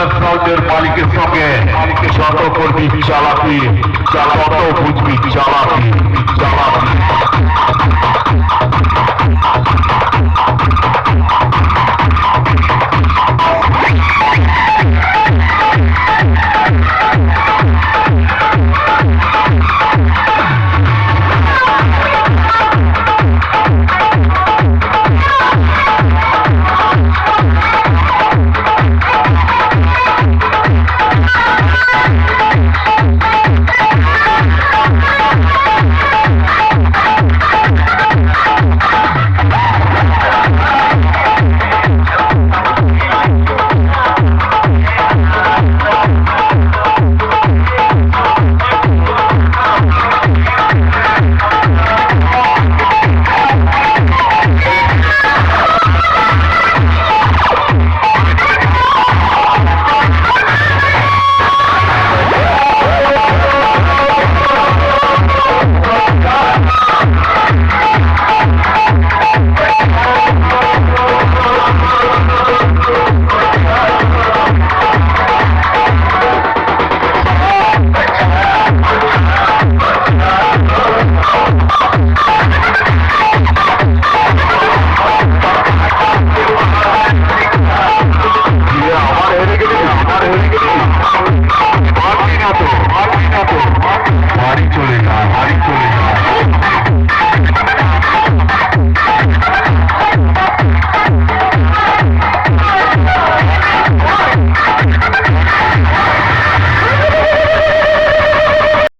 রেস্টুরেন্টের মালিকের সঙ্গে যত করবি চালাকি তত বুঝবি চালাকি চালাকি